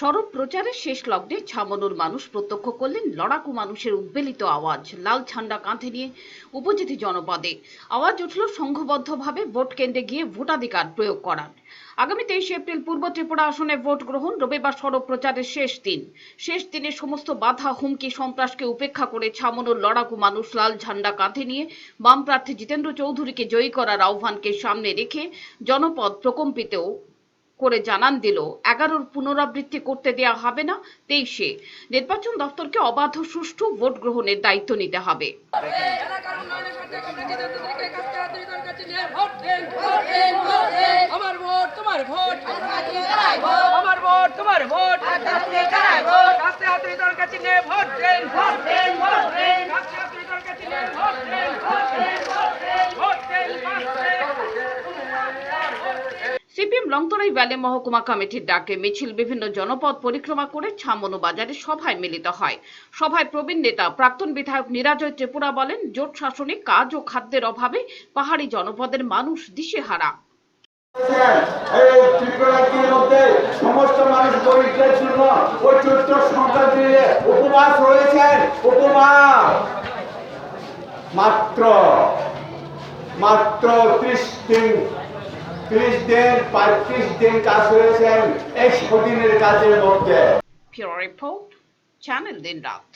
সড়ক প্রচারের শেষ লগ্নে ছামনুর মানুষ প্রত্যক্ষ করলেন লড়াকু মানুষের উদ্বেলিত আওয়াজ। লাল ঝান্ডা কাঁধে নিয়ে উপজেতি জনপদে আওয়াজ উঠল সংঘবদ্ধভাবে ভোট কেন্দ্রে গিয়ে ভোটাধিকার প্রয়োগ করার। আগামী তেইশে এপ্রিল পূর্ব ত্রিপুরা আসনে ভোট গ্রহণ, রবিবার সড়ক প্রচারের শেষ দিন। শেষ দিনে সমস্ত বাধা, হুমকি, সন্ত্রাসকে উপেক্ষা করে ছামনুর লড়াকু মানুষ লাল ঝান্ডা কাঁধে নিয়ে বাম প্রার্থী জিতেন্দ্র চৌধুরীকে জয়ী করার আহ্বানকে সামনে রেখে জনপদ প্রকম্পিতেও করে জানান দিল। এগারোর পুনরাবৃত্তি করতে দেয়া হবে না তেইশে। নির্বাচন দপ্তরকে অবাধ সুষ্ঠু ভোট গ্রহণের দায়িত্ব নিতে হবে। আমার ভোট তোমার ভোট। আমার ভোট তোমার ভোট। কাছে হাত কাছে ভোট দেন ভোট দেন ভোট দেন কাছে হাত দুই দলের কাছে নিয়ে ভোট দেন ভোট দেন ভোট দেন ভোট দেন ভোট দেন সিপিএম লংতরাই ভ্যালি মহকুমা কমিটির ডাকে মিছিল বিভিন্ন জনপদ পরিক্রমা করে ছামনু বাজারে সভায় মিলিত হয়। সভায় প্রবীণ নেতা প্রাক্তন বিধায়ক নিরাজয় ত্রিপুরা বলেন, জোট শাসনে কাজ ও খাদ্যের অভাবে পাহাড়ি জনপদের মানুষ দিশেহারা। সমস্ত মাত্র মাত্র ত্রিশ দিন ত্রিশ দিন পঁয়ত্রিশ দিন কাজ হয়েছেন একশো দিনের কাজের মধ্যে। রিপোর্ট চ্যানেল দিন রাত।